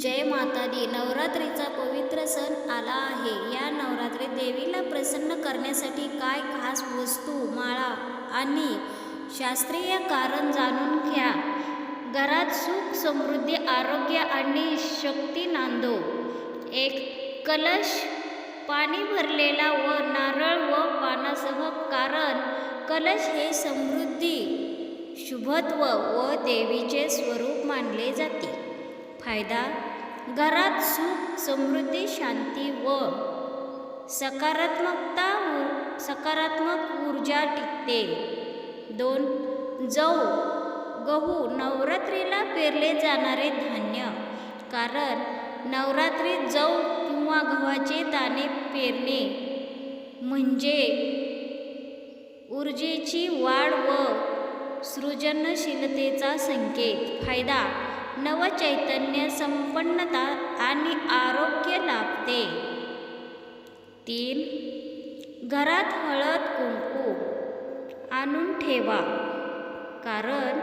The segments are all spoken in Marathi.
जय माता दी नवरात्रीचा पवित्र सण आला आहे. या नवरात्रीत देवीला प्रसन्न करण्यासाठी काय खास वस्तू माळा आणि शास्त्रीय कारण जाणून घ्या. घरात सुख समृद्धी आरोग्य आणि शक्ती नांदो. एक कलश पाणी भरलेला व नारळ व पानासह कारण कलश हे समृद्धी शुभत्व व देवीचे स्वरूप मानले जाते. फायदा? घरात सुख समृद्धी शांती व सकारात्मकता सकारात्मक ऊर्जा टिकते. दोन जव गहू नवरात्रीला पेरले जाणारे धान्य. कारण नवरात्रीत जव किंवा गव्हाचे दाणे पेरणे म्हणजे ऊर्जेची वाढ व सृजनशीलतेचा संकेत. फायदा? नवचैतन्य संपन्नता आणि आरोग्य लाभते. तीन घरात हळद कुंकू आणून ठेवा. कारण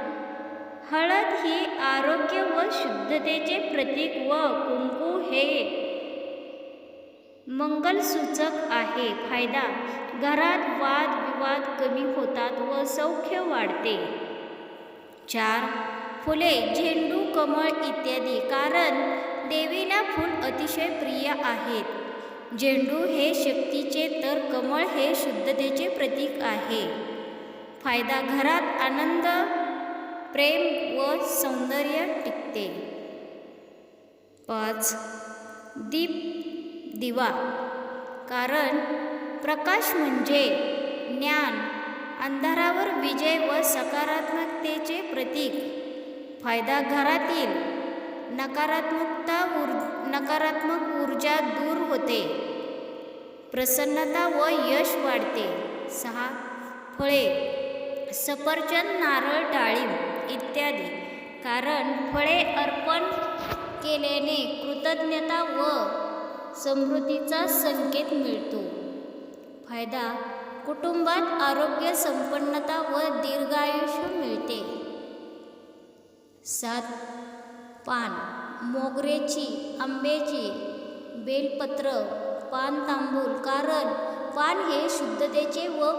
हळद ही आरोग्य व शुद्धतेचे प्रतीक व कुंकू हे मंगलसूचक आहे. फायदा घरात वाद विवाद कमी होतात व सौख्य वाढते. चार फुले झेंडू कमळ इत्यादी. कारण देवीला फूल अतिशय प्रिय आहेत. झेंडू हे शक्तीचे तर कमळ हे शुद्धतेचे प्रतीक आहे. फायदा घरात आनंद प्रेम व सौंदर्य टिकते. पाच. दीप दिवा. कारण प्रकाश म्हणजे ज्ञान अंधारावर विजय व सकारात्मकतेचे प्रतीक. फायदा घरातील नकारात्मकता ऊर नकारात्मक ऊर्जा दूर होते. प्रसन्नता व यश वाढते. सहा फळे सफरचंद नारळ डाळिंब इत्यादी. कारण फळे अर्पण केल्याने कृतज्ञता व समृद्धीचा संकेत मिळतो. फायदा कुटुंबात आरोग्य संपन्नता व दीर्घायुष्य मिळते. सात पान मोगरेची आंब्याची बेलपत्र पान तांबूल कारण पान हे शुद्धतेचे व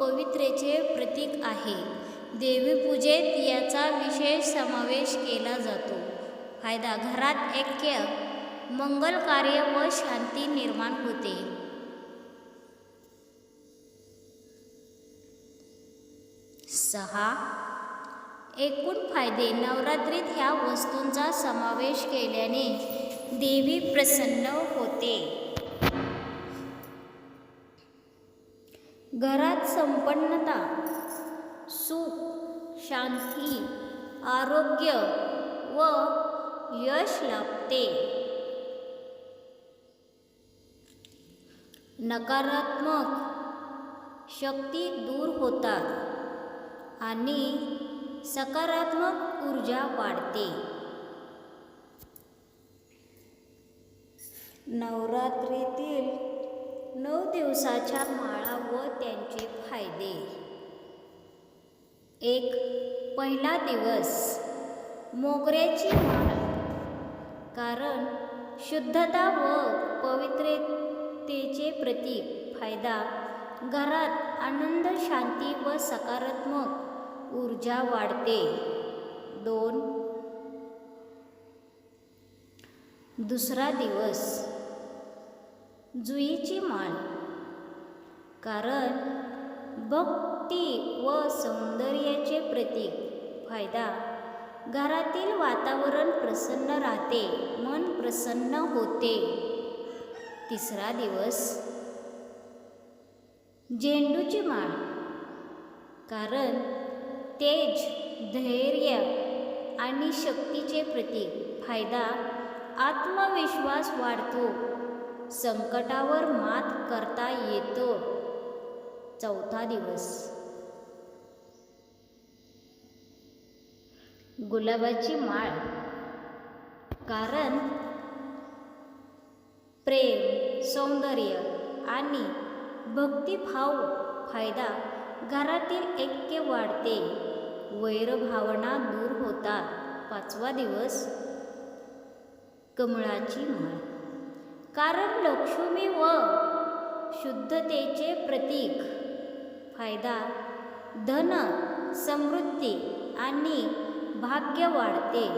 पवित्रेचे प्रतीक आहे. देवीपूजेत याचा विशेष समावेश केला जातो. फायदा घरात ऐक्य मंगल कार्य व शांती निर्माण होते. सहा एकूण फायदे नवरात्रीत ह्या वस्तूंचा समावेश केल्याने देवी प्रसन्न होते. घरात संपन्नता सुख शांती आरोग्य व यश लाभते. नकारात्मक शक्ती दूर होतात आणि सकारात्मक ऊर्जा वाढते. नवरात्रीतील नऊ दिवसाच्या माळा व त्यांचे फायदे. एक पहिला दिवस. मोगऱ्याची माळ. कारण शुद्धता व पवित्रतेचे प्रतीक. फायदा घरात आनंद शांती व सकारात्मक ऊर्जा वाढते. दोन. दुसरा दिवस. जुईची माळ. कारण भक्ती व सौंदर्याचे प्रतीक. फायदा घरातील वातावरण प्रसन्न राहते मन प्रसन्न होते. तिसरा दिवस. झेंडूची माळ. कारण तेज धैर्य आणि शक्तीचे प्रतीक. फायदा आत्मविश्वास वाढतो. संकटावर मात करता येतो. चौथा दिवस. गुलाबाची माळ. कारण प्रेम सौंदर्य आणि भक्तिभाव फायदा घरातील ऐक्य वाढते. वैरभावना दूर होतात. पाचवा दिवस कमळाची माळ. कारण लक्ष्मी व शुद्धतेचे प्रतीक. फायदा धन समृद्धी आणि भाग्य वाढते.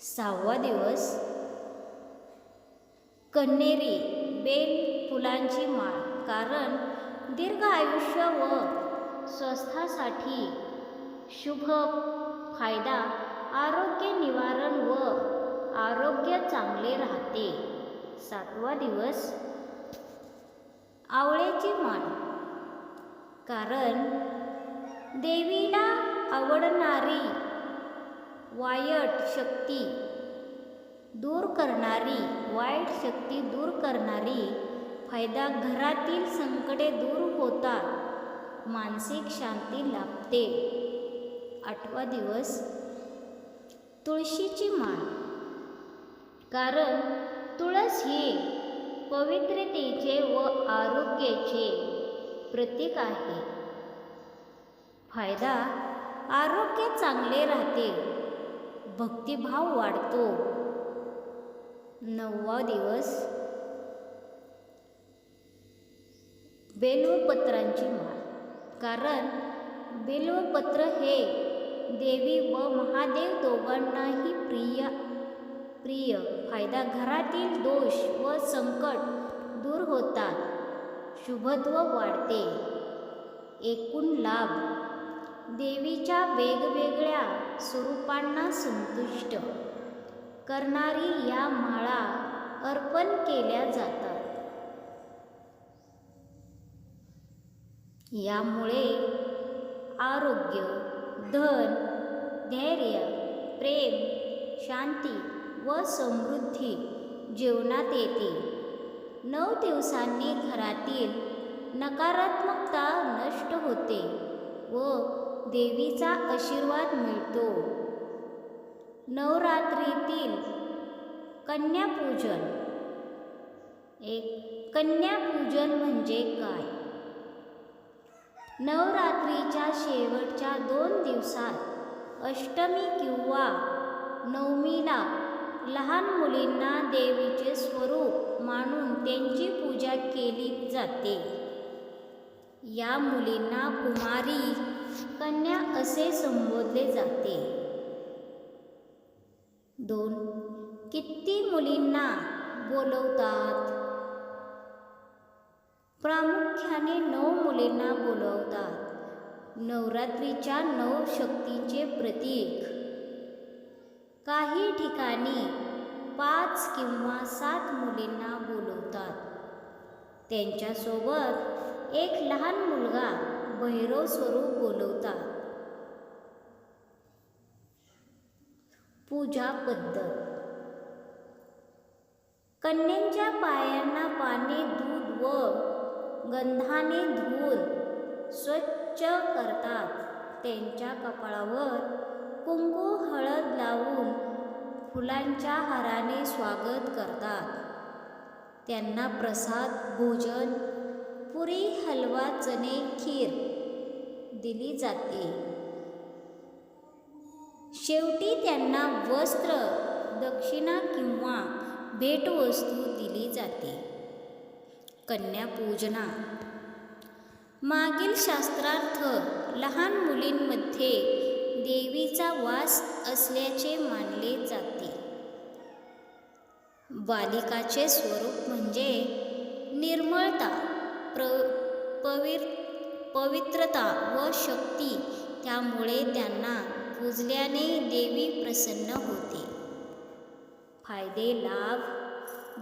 सहावा दिवस कन्हेरी बेल फुलांची माळ. कारण दीर्घ आयुष्य व स्वस्थासाठी शुभ फायदा आरोग्य निवारण व आरोग्य चांगले राहते. सातवा दिवस. आवळ्याची माळ. कारण देवीला आवडणारी वाईट शक्ती दूर करणारी वाईट शक्ती दूर करणारी फायदा घरातील संकटे दूर होतात. मानसिक शांती लाभते. आठवा दिवस तुळशीची माळ. कारण तुळस ही पवित्रतेचे व आरोग्याचे प्रतीक आहे. फायदा आरोग्य चांगले राहते. भक्तिभाव वाढतो. नववा दिवस बेलवपत्रांची माळ. कारण बिल्वपत्र हे देवी व महादेव दोघांनाही प्रिय प्रिय. फायदा घरातील दोष व संकट दूर होतात. शुभत्व वाढते. एकूण लाभ. देवीच्या वेगवेगळ्या स्वरूपांना संतुष्ट करणारी या माळा अर्पण केल्या जातात. यामुळे आरोग्य धन धैर्य प्रेम शांती व समृद्धी जीवनात येते. नऊ दिवसांनी घरातील नकारात्मकता नष्ट होते व देवीचा आशीर्वाद मिळतो. नवरात्रीतील कन्यापूजन. एक कन्यापूजन म्हणजे काय? नवरात्रीच्या शेवटच्या दोन दिवसात अष्टमी किंवा नवमीला लहान मुलींना देवीचे स्वरूप मानून त्यांची पूजा केली जाते. या मुलींना कुमारी कन्या असे संबोधले जाते. दोन किती मुलींना बोलवतात? प्रामुख्याने नऊ मुलींना बोलवतात. नवरात्रीच्या नऊ शक्तींचे प्रतीक. काही ठिकाणी पाच किंवा सात मुलींना बोलवतात. त्यांच्यासोबत एक लहान मुलगा भैरव स्वरूप बोलवतात. पूजा पद्धत. कन्यांच्या पायांना पाणी दूध व गंधाने धुवून स्वच्छ करतात. त्यांच्या कपाळावर कुंकू हळद लावून फुलांच्या हाराने स्वागत करतात. त्यांना प्रसाद भोजन पुरी हलवा चणे खीर दिली जाते. शेवटी त्यांना वस्त्र दक्षिणा किंवा भेटवस्तू दिली जाते. कन्यापूजना मागील शास्त्रार्थ लहान मुलींमध्ये देवीचा वास असल्याचे मानले जाते. बालिकाचे स्वरूप म्हणजे निर्मळता प्र पविर पवित्रता व शक्ती त्यामुळे त्यांना पूजल्याने देवी प्रसन्न होते. फायदे लाभ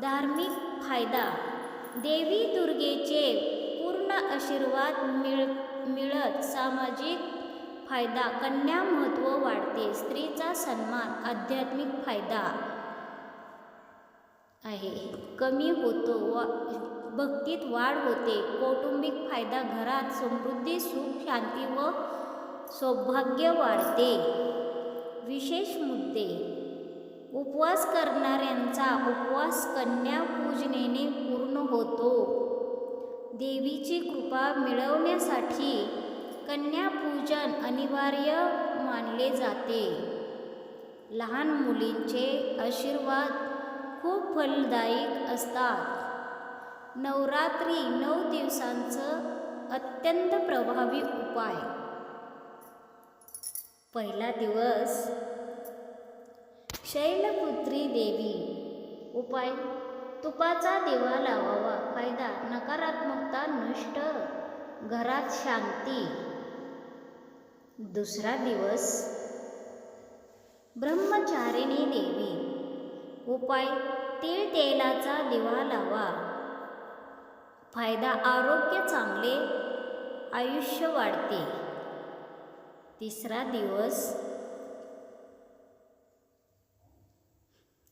धार्मिक फायदा देवी दुर्गेचे पूर्ण आशीर्वाद मिळ मिळत सामाजिक फायदा कन्या महत्त्व वाढते स्त्रीचा सन्मान आध्यात्मिक फायदा आहे. कमी होतो व भक्तीत वाढ होते. कौटुंबिक फायदा घरात समृद्धी सुख शांती व सौभाग्य वाढते. विशेष मुद्दे उपवास करणाऱ्यांचा उपवास कन्या पूजनेने पूर्ण होतो. देवीची कृपा मिळवण्यासाठी कन्यापूजन अनिवार्य मानले जाते. लहान मुलींचे आशीर्वाद खूप फलदायक असतात. नवरात्री नऊ दिवसांचं अत्यंत प्रभावी उपाय. पहिला दिवस शैलपुत्री देवी. उपाय तुपाचा दिवा लावावा. फायदा नकारात्मकता नष्ट. घरात शांती. दुसरा दिवस ब्रह्मचारिणी देवी. उपाय तीळ तेलाचा दिवा लावा. फायदा आरोग्य चांगले आयुष्य वाढते. तिसरा दिवस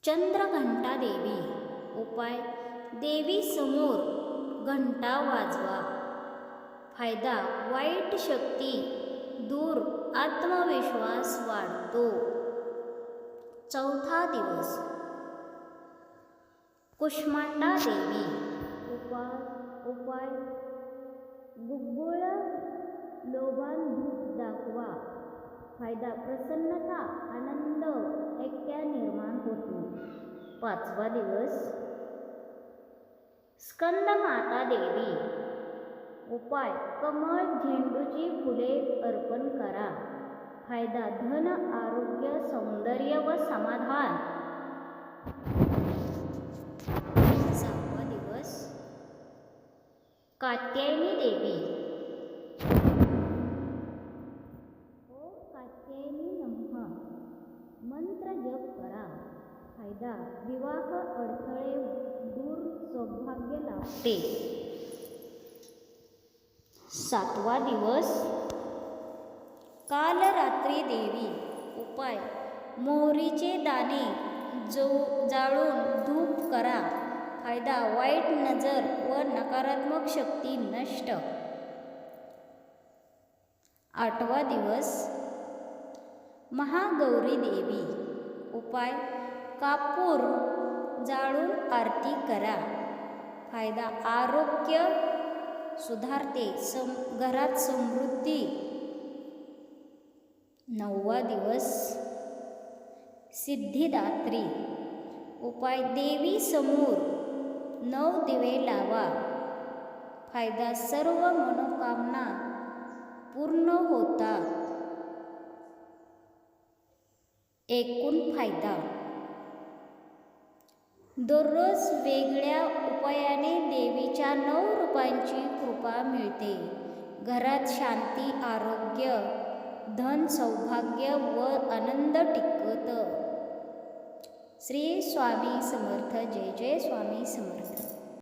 चंद्रघंटा देवी उपाय देवी समोर घंटा वाजवा. फायदा वाईट शक्ती दूर आत्मविश्वास वाढतो. चौथा दिवस. कुष्मांडा देवी उपाय उपाय. गुग्गुळ लोभान दाखवा. फायदा प्रसन्नता आनंद ऐक्या निर्माण होतो. पाचवा दिवस. स्कंद माता देवी. उपाय कमळ झेंडूची फुले अर्पण करा. फायदा धन आरोग्य सौंदर्य व समाधान. सहावा दिवस. कात्यायनी देवी. मंत्र जप करा. फायदा विवाह अडथळे दूर सौभाग्य लाभते. सातवा दिवस. काल रात्री देवी उपाय. मोहरीचे दाणे जो जाळून धूप करा. फायदा वाईट नजर व नकारात्मक शक्ती नष्ट. आठवा दिवस. महागौरी देवी. उपाय कापूर जाळून आरती करा. फायदा आरोग्य सुधारते. सम घरात समृद्धी. नववा दिवस. सिद्धिदात्री. उपाय देवी समोर नऊ दिवे लावा. फायदा सर्व मनोकामना पूर्ण होता. एकूण फायदा. दररोज वेगळ्या उपायाने देवीच्या नऊ रूपांची कृपा मिळते. घरात शांती आरोग्य धन सौभाग्य व आनंद टिकत श्री स्वामी समर्थ. जय जय स्वामी समर्थ.